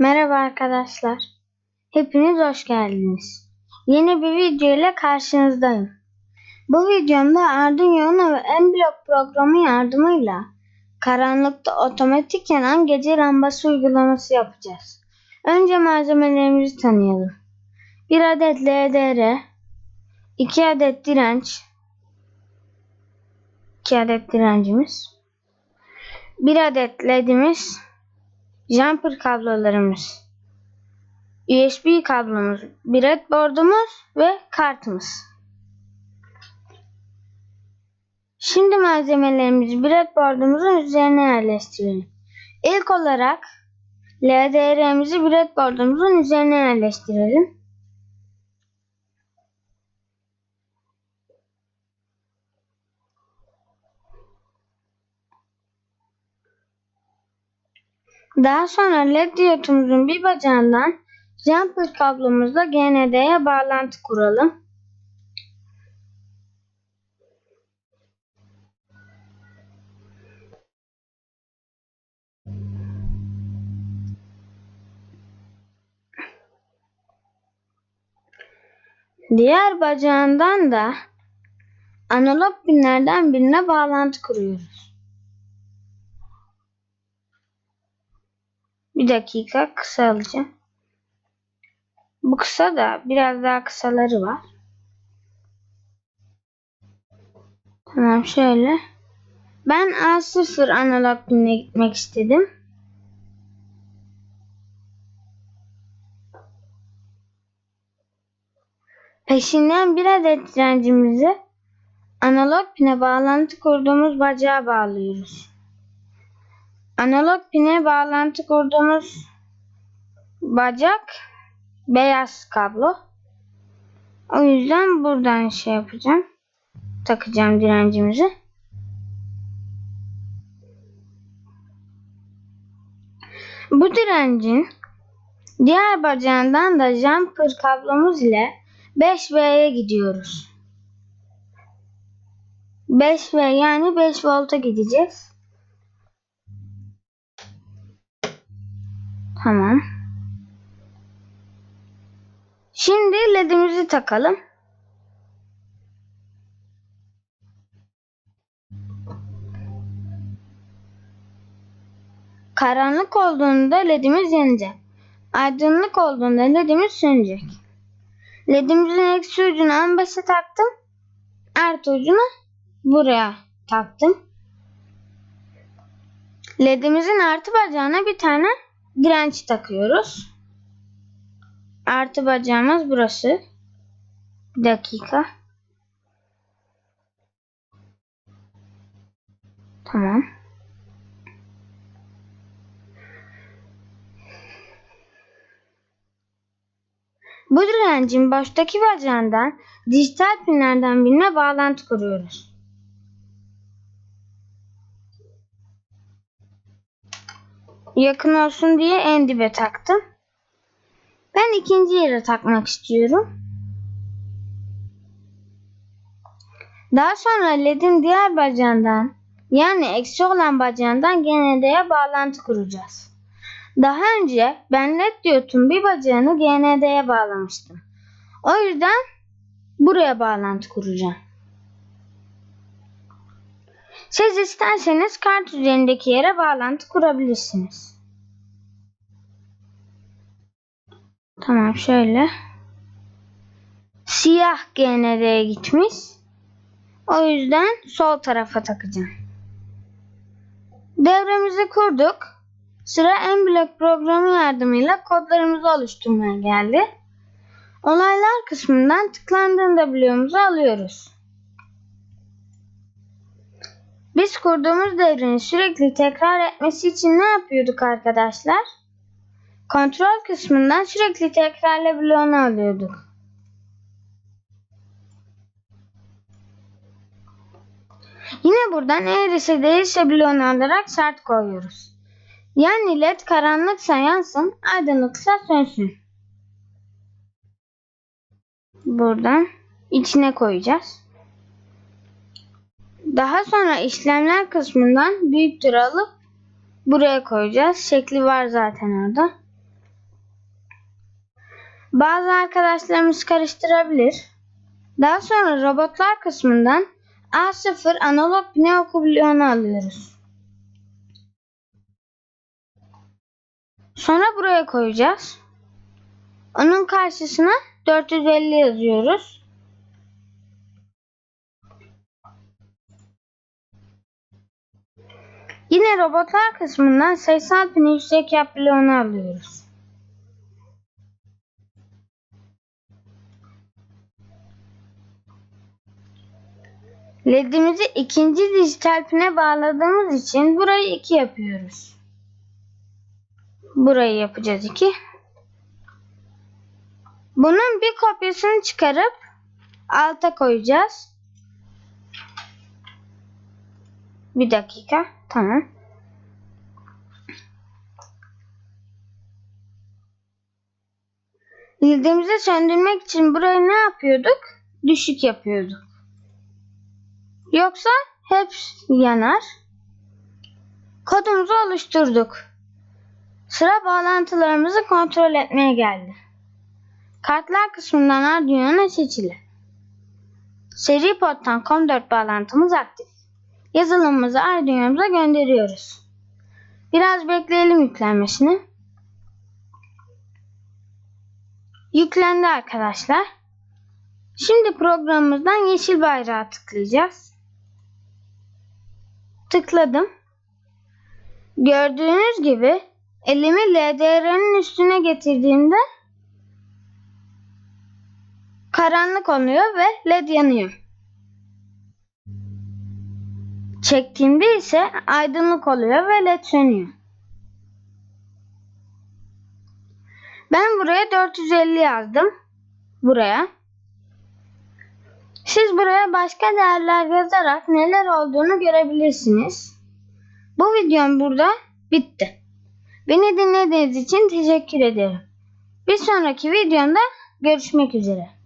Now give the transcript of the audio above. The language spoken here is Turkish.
Merhaba arkadaşlar. Hepiniz hoş geldiniz. Yeni bir video ile karşınızdayım. Bu videomda Arduino ve Mblock programı yardımıyla karanlıkta otomatik yanan gece lambası uygulaması yapacağız. Önce malzemelerimizi tanıyalım. 1 adet LDR, 2 adet direnç, 2 adet direncimiz, 1 adet ledimiz, jumper kablolarımız, USB kablomuz, breadboardumuz ve kartımız. Şimdi malzemelerimizi breadboardumuzun üzerine yerleştirelim. İlk olarak LDR'mizi breadboardumuzun üzerine yerleştirelim. Daha sonra led diyotumuzun bir bacağından jumper kablomuzla GND'ye bağlantı kuralım. Diğer bacağından da analog pinlerden birine bağlantı kuruyoruz. Bir dakika kısa alacağım. Bu kısa da biraz daha kısaları var. Tamam şöyle. Ben A0 analog pinine gitmek istedim. Peşinden bir adet direncimizi analog pine bağlantı kurduğumuz bacağa bağlıyoruz. Analog pine bağlantı kurduğumuz bacak beyaz kablo. O yüzden buradan şey yapacağım. Takacağım direncimizi. Bu direncin diğer bacağından da jumper kablomuz ile 5V'ye gidiyoruz. 5V yani 5 volta gideceğiz. Tamam. Şimdi ledimizi takalım. Karanlık olduğunda ledimiz yanacak. Aydınlık olduğunda ledimiz sönecek. Ledimizin eksi ucunu en başa taktım. Artı ucunu buraya taktım. Ledimizin artı bacağına bir tane direnç takıyoruz. Artı bacağımız burası. Bir dakika. Tamam. Bu direncin baştaki bacağından dijital pinlerden birine bağlantı kuruyoruz. Yakın olsun diye en dibe taktım. Ben ikinci yere takmak istiyorum. Daha sonra ledin diğer bacağından yani eksi olan bacağından GND'ye bağlantı kuracağız. Daha önce ben led diyotun bir bacağını GND'ye bağlamıştım. O yüzden buraya bağlantı kuracağım. Siz isterseniz kart üzerindeki yere bağlantı kurabilirsiniz. Tamam şöyle. Siyah GND'ye gitmiş. O yüzden sol tarafa takacağım. Devremizi kurduk. Sıra Mblock programı yardımıyla kodlarımızı oluşturmaya geldi. Olaylar kısmından tıklandığında bloğumuzu alıyoruz. Biz kurduğumuz devrenin sürekli tekrar etmesi için ne yapıyorduk arkadaşlar? Kontrol kısmından sürekli tekrarla bloğunu alıyorduk. Yine buradan eğrisi değilse bloğunu alarak şart koyuyoruz. Yani led karanlıksa yansın, aydınlıksa sönsün. Buradan içine koyacağız. Daha sonra işlemler kısmından büyüktür alıp buraya koyacağız. Şekli var zaten orada. Bazı arkadaşlarımız karıştırabilir. Daha sonra robotlar kısmından A0 analog neokubliyonu alıyoruz. Sonra buraya koyacağız. Onun karşısına 450 yazıyoruz. Yine robotlar kısmından sayısal pini yüksek yap alıyoruz. LED'imizi ikinci dijital pine bağladığımız için burayı 2 yapıyoruz. Burayı yapacağız 2. Bunun bir kopyasını çıkarıp alta koyacağız. Bir dakika. Tamam. Lidimizi söndürmek için burayı ne yapıyorduk? Düşük yapıyorduk. Yoksa hep yanar. Kodumuzu oluşturduk. Sıra bağlantılarımızı kontrol etmeye geldi. Kartlar kısmından Arduino'na seçili. Seri pottan COM4 bağlantımız aktif. Yazılımımızı Arduino'muza gönderiyoruz. Biraz bekleyelim yüklenmesini. Yüklendi arkadaşlar. Şimdi programımızdan yeşil bayrağı tıklayacağız. Tıkladım. Gördüğünüz gibi elimi LDR'nin üstüne getirdiğimde karanlık oluyor ve led yanıyor. Çektiğimde ise aydınlık oluyor ve led sönüyor. Ben buraya 450 yazdım. Buraya. Siz buraya başka değerler yazarak neler olduğunu görebilirsiniz. Bu videom burada bitti. Beni dinlediğiniz için teşekkür ederim. Bir sonraki videomda görüşmek üzere.